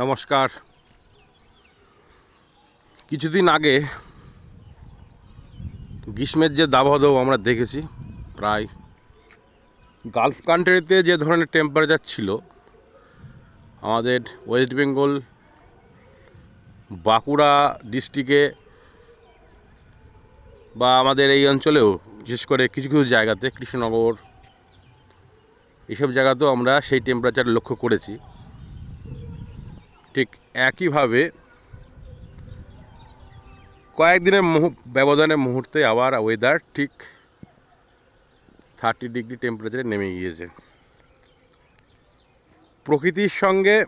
নমস্কার। কিছুদিন আগে গ্রীষ্মের যে দাবদাহ আমরা দেখেছি, প্রায় গালফ কান্ট্রিতে যে ধরনের টেম্পারেচার ছিল, আমাদের ওয়েস্ট বেঙ্গল, বাঁকুড়া ডিস্ট্রিক্টে বা আমাদের এই অঞ্চলেও, বিশেষ করে কিছু কিছু জায়গাতে, কৃষ্ণনগর এইসব জায়গাতেও আমরা সেই টেম্পারেচার লক্ষ্য করেছি। ঠিক একইভাবে কয়েকদিনের মুহূ- ব্যবধানের মুহূর্তে আবার ওয়েদার ঠিক থার্টি ডিগ্রি টেম্পারেচারে নেমে গিয়েছে। প্রকৃতির সঙ্গে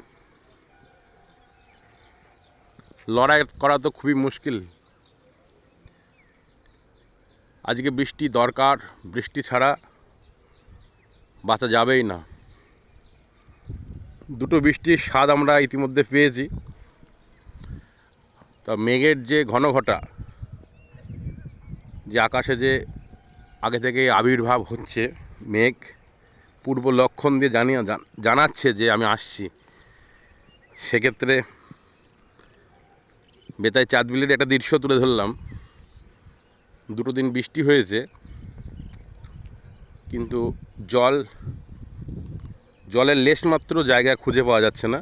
লড়াই করা তো খুবই মুশকিল। আজকে বৃষ্টি দরকার, বৃষ্টি ছাড়া বাঁচা যাবেই না। দুটো বৃষ্টির স্বাদ আমরা ইতিমধ্যে পেয়েছি। তা মেঘের যে ঘন ঘটা যে আকাশে যে আগে থেকে আবির্ভাব হচ্ছে মেঘ, পূর্ব লক্ষণ দিয়ে জানিয়ে জান- জানাচ্ছে যে আমি আসছি। সেক্ষেত্রে বেতায় চাঁদ বিলের একটা দৃশ্য তুলে ধরলাম। দুটো দিন বৃষ্টি হয়েছে, কিন্তু জল জলের লেশমাত্র জায়গা খুঁজে পাওয়া যাচ্ছে না।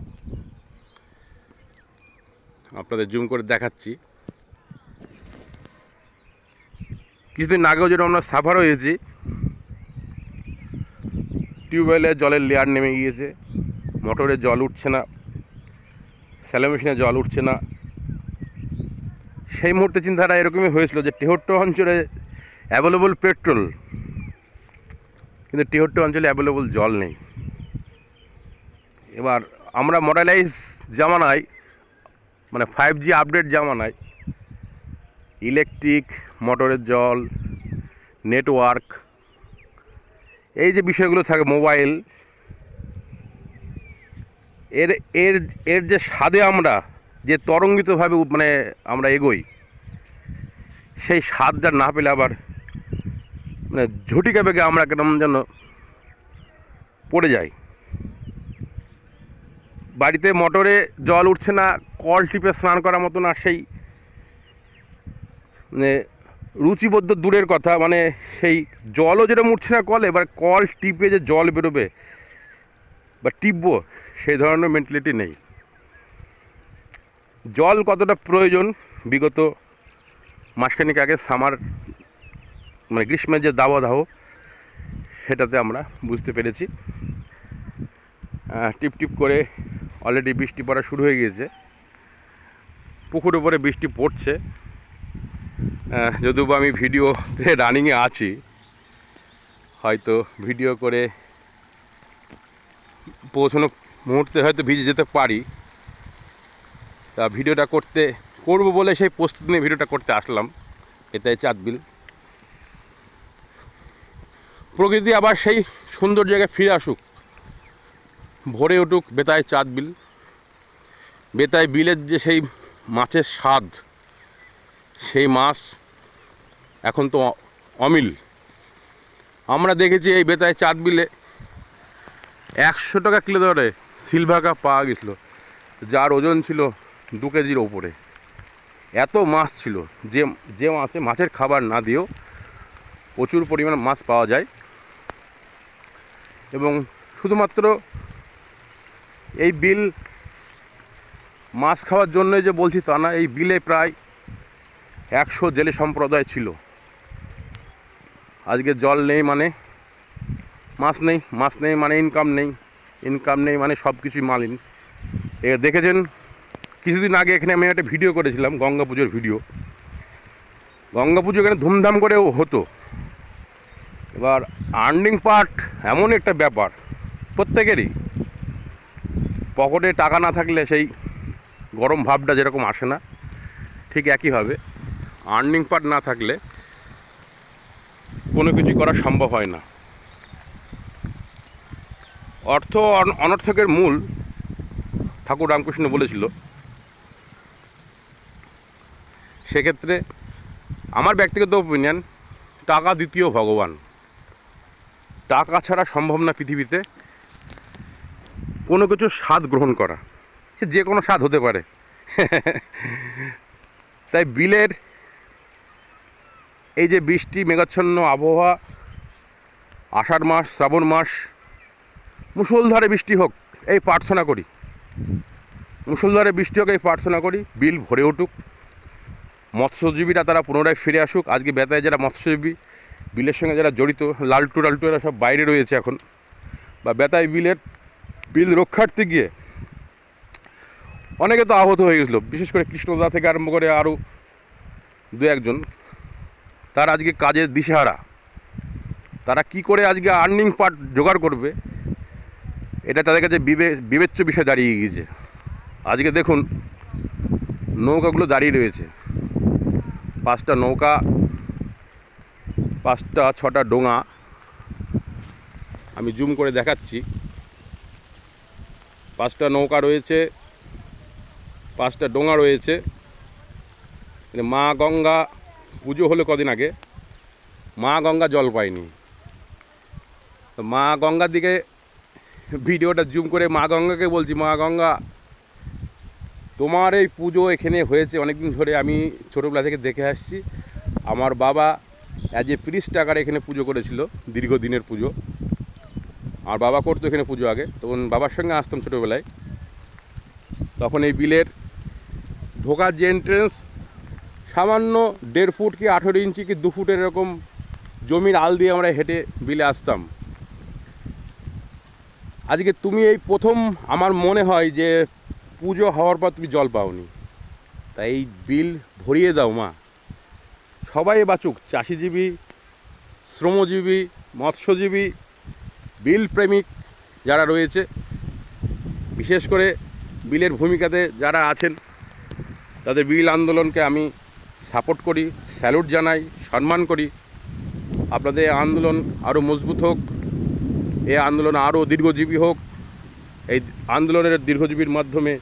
আপনাদের জুম করে দেখাচ্ছি। কিছুদিন আগেও যেটা আমরা সাফার হয়েছি, টিউবওয়েলে জলের লেয়ার নেমে গিয়েছে, মোটরে জল উঠছে না স্যালো মেশিনে জল উঠছে না। সেই মুহূর্তে চিন্তাটা এরকমই হয়েছিল যে টেহট্ট অঞ্চলে অ্যাভেলেবল পেট্রোল কিন্তু টেহট্ট অঞ্চলে অ্যাভেলেবল জল নেই। এবার আমরা মডেলাইজ জামানায় মানে ফাইভ জি আপডেট জামানায় ইলেকট্রিক মোটরের জল নেটওয়ার্ক এই যে বিষয়গুলো থাকে মোবাইল এর এর এর যে স্বাদে আমরা, যে তরঙ্গিতভাবে মানে আমরা এগোই, সেই স্বাদটা না পেলে আবার মানে ঝটিকা বেগে আমরা কেমন যেন পড়ে যাই। বাড়িতে মোটরে জল উঠছে না, কল টিপে স্নান করার মতো না সেই মানে রুচিবদ্ধ দূরের কথা মানে সেই জলও যেরকম উঠছে না কলে, এবার কল টিপে যে জল বেরোবে বা টিপবো, সেই ধরনের মেন্টালিটি নেই। জল কতটা প্রয়োজন, বিগত মাসখানিক আগে সামার মানে গ্রীষ্মের যে দাবদাহ, সেটাতে আমরা বুঝতে পেরেছি। টিপ টিপ করে অলরেডি বৃষ্টি পড়া শুরু হয়ে গিয়েছে। পুকুর উপরে বৃষ্টি পড়ছে। যদিও আমি ভিডিওতে রানিংয়ে আছি, হয়তো ভিডিও করে পৌঁছানো মুহূর্তে হয়তো ভিজে যেতে পারি। তা ভিডিওটা করতে, করব বলে সেই প্রস্তুতি নিয়ে ভিডিওটা করতে আসলাম, এটাই চাঁদবিল। প্রকৃতি আবার সেই সুন্দর জায়গায় ফিরে আসুক। ভরে উঠুক বেতায় চাঁদ বিল। বেতায় বিলের যে সেই মাছের স্বাদ, সেই মাছ এখন তো অমিল। আমরা দেখেছি এই বেতায় চাঁদ বিলে একশো টাকা কিলো ধরে সিলভার কাপ পাওয়া গেছিল, যার ওজন ছিল দু কেজির ওপরে। এত মাছ ছিল, যে যে মাছে মাছের খাবার না দিয়েও প্রচুর পরিমাণ মাছ পাওয়া যায়। এবং শুধুমাত্র এই বিল মাছ খাওয়ার জন্য যে বলছি তা না, এই বিলে প্রায় একশো জেলে সম্প্রদায় ছিল। আজকে জল নেই মানে মাছ নেই মাছ নেই মানে ইনকাম নেই ইনকাম নেই মানে সব কিছুই মালিন। এ দেখেছেন, কিছুদিন আগে এখানে আমি একটা ভিডিও করেছিলাম, গঙ্গা পুজোর ভিডিও গঙ্গা পুজো এখানে ধুমধাম করেও হতো। এবার আর্নিং পার্ট এমন একটা ব্যাপার, প্রত্যেকেরই। পকেটে টাকা না থাকলে সেই গরম ভাবটা যেরকম আসে না, ঠিক একইভাবে আর্নিং পার্ট না থাকলে কোনো কিছু করা সম্ভব হয় না। অর্থ অন- অনর্থকের মূল ঠাকুর রামকৃষ্ণ বলেছিল, সেক্ষেত্রে আমার ব্যক্তিগত ওপিনিয়ন টাকা দ্বিতীয় ভগবান। টাকা ছাড়া সম্ভব না পৃথিবীতে। কোনো কিছু স্বাদ গ্রহণ করা। সে যে কোনো স্বাদ হতে পারে। তাই বিলের এই যে বৃষ্টি, মেঘাচ্ছন্ন আবহাওয়া, আষাঢ় মাস, শ্রাবণ মাস, মুষলধারে বৃষ্টি হোক, এই প্রার্থনা করি। মুষলধারে বৃষ্টি হোক, এই প্রার্থনা করি। বিল ভরে উঠুক। মৎস্যজীবীরা তারা পুনরায় ফিরে আসুক। আজকে বেতায় যারা মৎস্যজীবী, বিলের সঙ্গে যারা জড়িত লালটু লালটু এরা সব বাইরে রয়েছে এখন। বা বেতায় বিলের বিল রক্ষার্থে গিয়ে অনেকে তো আহত হয়ে গেছিল। বিশেষ করে কৃষ্ণদা থেকে আরম্ভ করে আরও দু একজন। তারা আজকে কাজের দিশেহারা। তারা কি করে আজকে আর্নিং পার্ট জোগাড় করবে, এটা তাদের কাছে বিবে, বিবেচ্য বিষয় দাঁড়িয়ে গিয়েছে। আজকে দেখুন, নৌকাগুলো দাঁড়িয়ে রয়েছে। পাঁচটা নৌকা, পাঁচটা, ছটা ডোঙা। আমি জুম করে দেখাচ্ছি। পাঁচটা নৌকা রয়েছে, পাঁচটা ডোঙা রয়েছে। মা গঙ্গা, পুজো হলো কদিন আগে। মা গঙ্গা জল পায়নি। তো মা গঙ্গার দিকে ভিডিওটা জুম করে মা গঙ্গাকে বলছি, মা গঙ্গা, তোমার এই পুজো এখানে হয়েছে অনেক দিন ধরে, আমি ছোটোবেলা থেকে দেখে আসছি। আমার বাবা অ্যাজ এ প্রিস্ট টাকার এখানে পুজো করেছিল, দীর্ঘদিনের পুজো। আর বাবা করতো এখানে পুজো আগে, তখন বাবার সঙ্গে আসতাম ছোটোবেলায়। তখন এই বিলের ঢোকার যে এন্ট্রেন্স সামান্য দেড় ফুট কি আঠেরো ইঞ্চি কি দু ফুটের এরকম জমির আল দিয়ে আমরা হেঁটে বিলে আসতাম। আজকে তুমি এই প্রথম আমার মনে হয় যে পুজো হওয়ার পর তুমি জল পাওনি। তাই এই বিল ভরিয়ে দাও মা। সবাই বাঁচুক, চাষিজীবী, শ্রমজীবী, মৎস্যজীবী বিল প্রেমিক যারা রয়েছে, বিশেষ করে বিলের ভূমিকাতে যারা আছেন, তাদের বিল আন্দোলনকে আমি সাপোর্ট করি, স্যালুট জানাই, সম্মান করি। আপনাদের আন্দোলন আরও মজবুত হোক, এই আন্দোলন আরও দীর্ঘজীবী হোক, এই আন্দোলনের দীর্ঘজীবীর মাধ্যমে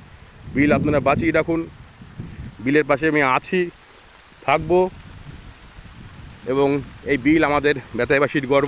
বিল আপনারা বাঁচিয়ে রাখুন। বিলের পাশে আমি আছি, থাকব, এবং এই বিল আমাদের বেতাইবাসীর গর্ব।